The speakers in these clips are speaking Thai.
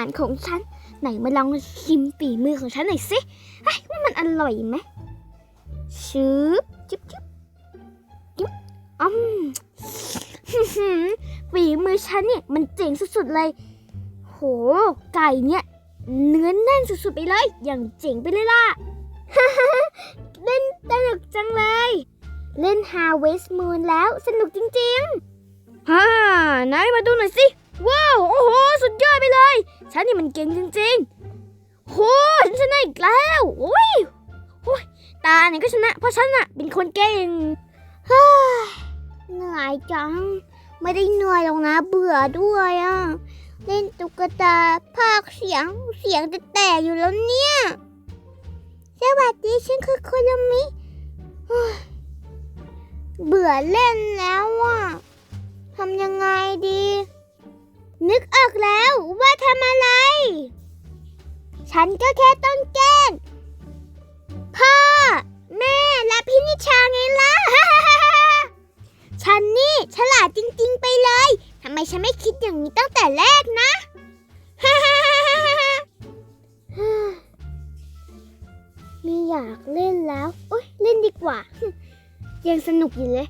ารของฉัน ไหนมาลองชิมฝีมือของฉันหน่อยสิเฮ้ว่ามันอร่อยไหมชืบจิบจิบจิบอืมฝีมือฉันเนี่ยมันเจ๋งสุดๆเลย โห ไก่เนี่ย เนื้อแน่นสุดๆไปเลย อย่างเจ๋งไปเลยล่ะ เล่นสนุกจังเลย เล่น Harvest Moon แล้วสนุกจริงๆฮ่านายมาดูหน่อยสิ ว้าว โอ้โห สุดยอดไปเลย ฉันนี่มันเก่งจริงๆโหฉันชนะอีกแล้วโอ้ยโอ้ยตาเนี่ยก็ชนะ เพราะฉันน่ะเป็นคนเก่งเฮ้ยเหนื่อยจัง ไม่ได้เหนื่อยหรอกนะ เบื่อด้วยอะ เล่นตุ๊กตาภาคเสียง เสียงจะแตกอยู่แล้วเนี่ย สวัสดี ฉันคือคุรมิเบื่อเล่นแล้วอะทำยังไงดี ทำอะไร ฉันก็แค่ต้องแกล้งพ่อ แม่และพี่นิชาไงล่ะ ฉันนี่ฉลาดจริง ๆ ไปเลย ทำไมฉันไม่คิดอย่างนี้ตั้งแต่แรกนะ ไม่อยากเล่นแล้ว โอ๊ย เล่นดีกว่า ยังสนุกอยู่เลย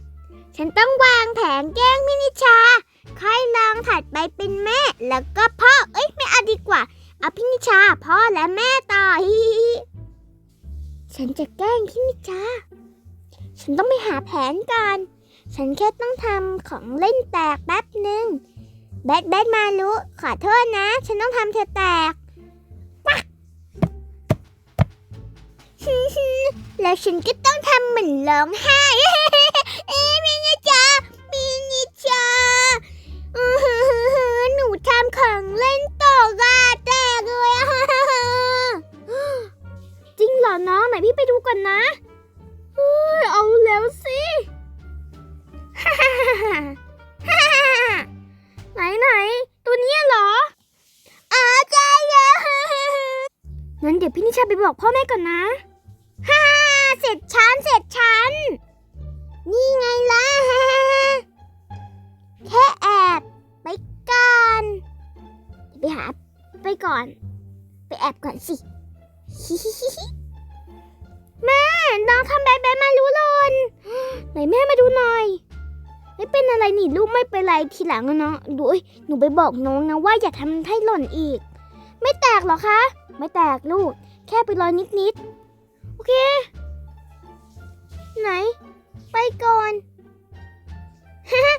ฉันต้องวางแผนแกล้งมินิชา ค่อยลองถัดไปเป็นแม่ แล้วก็พ่อ เอ้ยไม่เอาดีกว่าเอาพินิชาพ่อและแม่ต่อฮิฮิฮิฉันจะแกล้งพินิชา ฉันต้องไปหาแผนก่อน ฉันแค่ต้องทำของเล่นแตกแป๊บหนึ่งแบทแบทมารู้ขอโทษนะ ฉันต้องทำเธอแตกแล้วฉันก็ต้องทำเหมือนร้องไห้ ไหนพี่ไปดูก่อนนะเฮ้ยเอาแล้วสิไหนไหนตัวนี้เหรออ๋อใช่แล้วงั้นเดี๋ยวพี่นิชาไปบอกพ่อแม่ก่อนนะฮ่าเสร็จฉันเสร็จฉันนี่ไงล่ะแค่แอบไปก่อนไปหาไปก่อน ไปแอบก่อนสิ น้องทำแบบแบบมารู้หลนไหนแม่มาดูหน่อย ไม่เป็นอะไรนี่ลูกไม่เป็นไรทีหลังนะน้องดูเอ้ยหนูไปบอกน้องนะว่าอย่าทำให้หล่นอีก ไม่แตกหรอคะ ไม่แตกลูก แค่ไปรอยนิดๆโอเค ไหน ไปก่อนเฮ้ย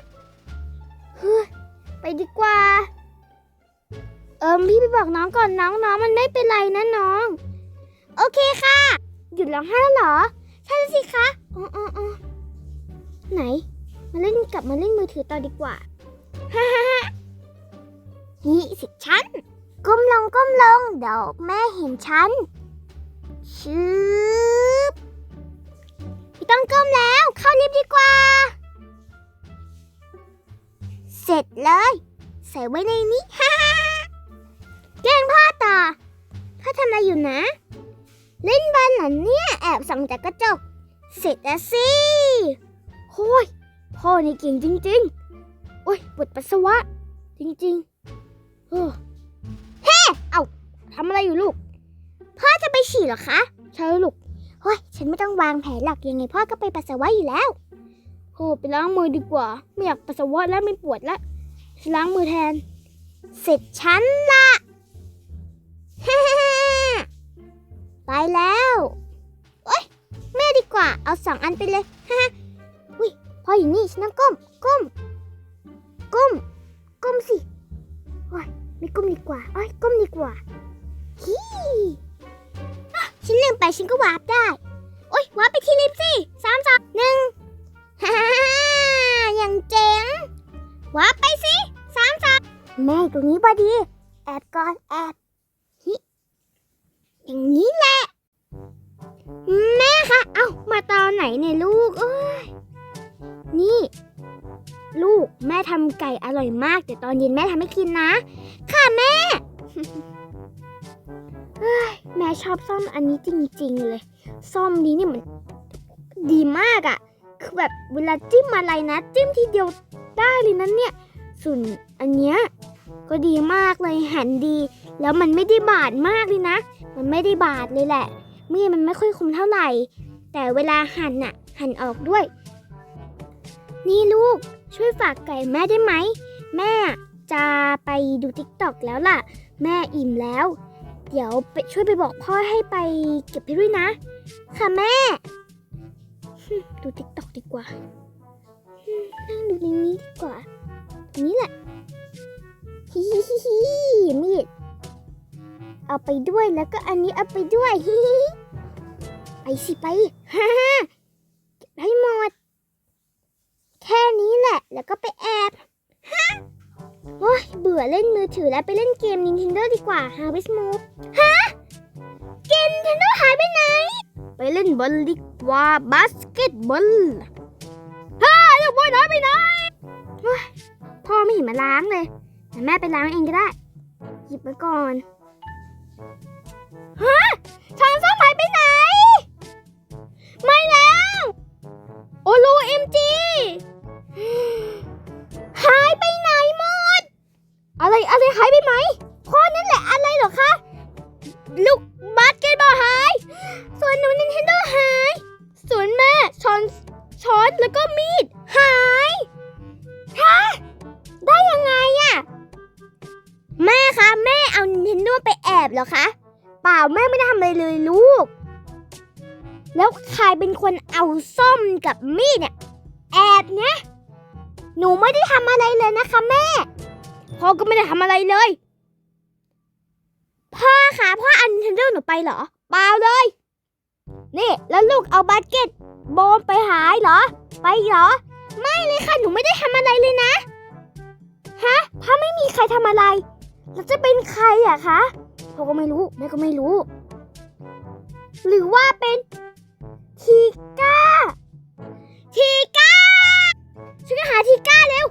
ไปดีกว่า เอิมพี่ไปบอกน้องก่อนน้องน้องมันไม่เป็นไรนะน้อง โอเคค่ะ หยุดร้องไห้แล้วเหรอ ใช่สิคะอ๋ออ๋อไหน มาเล่นกลับมาเล่นมือถือต่อดีกว่าฮ่าฮ่าฮ่านี่สิฉัน ก้มลงก้มลงเดี๋ยวแม่เห็นฉันชืบไม่ต้องก้มแล้วเข้าลิฟต์ดีกว่า เสร็จเลย ใส่ไว้ในนี้ฮ่าฮ่าฮ่าแกล้งพ่อต่อพ่อทำอะไรอยู่นะ เล่นบอลเหรอเนี่ยแอบส่องจากกระจก เสร็จแล้วสิโอ้ยพ่อนี่เก่งจริง ๆ โอ้ยปวดปัสสาวะ จริงๆเฮ้เอาทำอะไรอยู่ลูก พ่อจะไปฉี่เหรอคะ ใช่ลูกเฮ้ยฉันไม่ต้องวางแผนหลักยังไงพ่อก็ไปปัสสาวะอยู่แล้วโอ้ไปล้างมือดีกว่า ไม่อยากปัสสาวะแล้วไม่ปวดแล้วล้างมือแทน เสร็จฉันละ ไปแล้วโอ๊ยแม่ดีกว่า เอาสองอันไปเลยอุ้ยพออยู่นี่ฉันต้องก้ม ก้ม ก้ม ก้มสิโอ้ยไม่ก้มดีกว่าโอ้ยก้มดีกว่าฮีฉันลืมไปฉันก็วาร์ปได้โอ๊ยวาร์ปไปที่ลิฟต์สิสามสองหนึ่งฮ่าฮ่าฮ่าอย่างเจ๋งวาร์ปไปสิสามสองแม่ตรงนี้พอดี แอบก่อนแอบฮิอย่างนี้แหละ แม่คะ เอ้ามาตอนไหนเนี่ยลูก เอ้ย นี่ ลูกแม่ทำไก่อร่อยมาก แต่ตอนเย็นแม่ทำให้กินนะ ค่ะแม่เฮ้ยแม่ชอบซ่อมอันนี้จริง ๆ เลยซ่อมนี้นี่มันดีมากอะ่ะ คือแบบเวลาจิ้มอะไรนะ จิ้มทีเดียวได้เลยนะเนี่ย ส่วนอันเนี้ยก็ดีมากเลยหันดี แล้วมันไม่ได้บาดมากเลยนะ มันไม่ได้บาดเลยแหละ มีดมันไม่ค่อยคมเท่าไหร่ แต่เวลาหั่นน่ะ หั่นออกด้วย นี่ลูกช่วยฝากไก่แม่ได้ไหม แม่จะไปดูติ๊กต็อกแล้วล่ะ แม่อิ่มแล้ว เดี๋ยวไปช่วยไปบอกพ่อให้ไปเก็บให้ด้วยนะ ค่ะแม่ ดูติ๊กต็อกดีกว่า นั่งดูในนี้ดีกว่านี้แหละฮิฮิฮิฮิมีดเอาไปด้วยแล้วก็อันนี้เอาไปด้วยฮิฮิ ไปสิไปฮ่าฮ่าเก็บให้หมด แค่นี้แหละ แล้วก็ไปแอบฮะโอ้ยเบื่อเล่นมือถือแล้วไปเล่นเกม Nintendo ดีกว่า Harvest Moon ฮะ เกม Nintendo หายไปไหน ไปเล่นบอลดีกว่าบาสเกตบอลฮ่าเดี๋ยวบอยน้อยไปไหนโอ้ยพ่อไม่เห็นมาล้างเลยแต่แม่ไปล้างเองก็ได้ หยิบมาก่อน ฮะช้อนส้ ลูกบาสเกตบอลหาย ส่วนหนู Nintendo หาย ส่วนแม่ช้อนช้อนแล้วก็มีดหายฮะได้ยังไงอะแม่คะแม่เอา Nintendo ไปแอบเหรอคะเปล่าแม่ไม่ได้ทำอะไรเลยลูก แล้วใครเป็นคนเอาส้มกับมีดเนี่ยแอบเนี่ยหนูไม่ได้ทำอะไรเลยนะคะแม่พ่อก็ไม่ได้ทำอะไรเลย พ่อคะพ่อเอา Nintendo หนูไปเหรอเปล่าเลย นี่แล้วลูกเอาบาสเกตบอลไปหายเหรอ ไปเหรอ ไม่เลยค่ะหนูไม่ได้ทำอะไรเลยนะฮะถ้าไม่มีใครทำอะไรแล้วจะเป็นใครอะคะพ่อก็ไม่รู้แม่ก็ไม่รู้ หรือว่าเป็นทีก้าทีก้าช่วยกันหาทีก้าเร็ว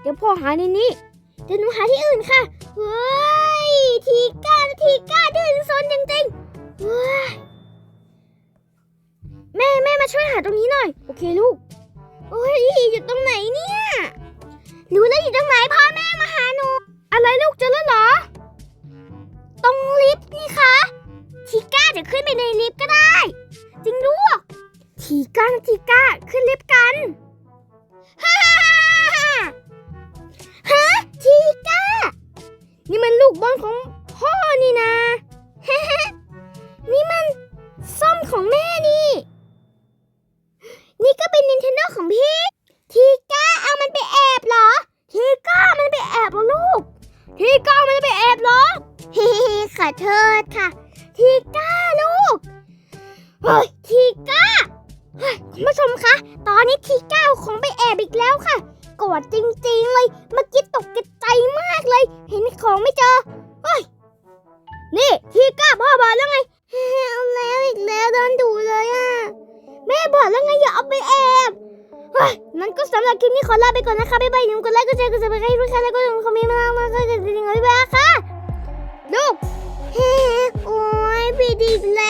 เดี๋ยวพ่อหาในนี้เดี๋ยวหนูหาที่อื่นค่ะเฮ้ย ทีก้าดื้อซนจริงๆเฮ้ยแม่แม่มาช่วยหาตรงนี้หน่อย โอเคลูก โอ้ยอยู่ตรงไหนเนี่ยรู้แล้วอยู่ตรงไหนพ่อแม่มาหาหนู อะไรลูกเจอแล้วเหรอ ตรงลิฟต์นี่คะ ทีก้าจะขึ้นไปในลิฟต์ก็ได้ จริงด้วยทีก้าทีก้าขึ้นลิฟต์กันฮ่า กทีก้ามันไปแอบเหรอเฮ้ขอโทษค่ะ ทีก้าลูกเฮ้ยทีก้าเฮ้ยคุณผู้ชมคะ ตอนนี้ทีก้าเอาของไปแอบอีกแล้วค่ะโกรธจริงๆเลยเมื่อกี้ตกกระใจมากเลย เห็นของไม่เจอเฮ้ยนี่ทีก้าพ่อบอกแล้วไงเอาแล้วอีกแล้วโดนดูเลยอะแม่บอกแล้วไงอย่าเอาไปแอบ มันก็สำหรับคลิปนี้ขอลาไปก่อนนะคะบ๊ายบายอย่าลืมกดไลค์กดแชร์กดซับสไครต์ด้วยค่ะแล้วก็อย่าลืมคอมเมนต์มามาค่ะกดติดตามบ๊ายบยค่ะลูกเฮ้โอ้ยพี่ดีแล้ว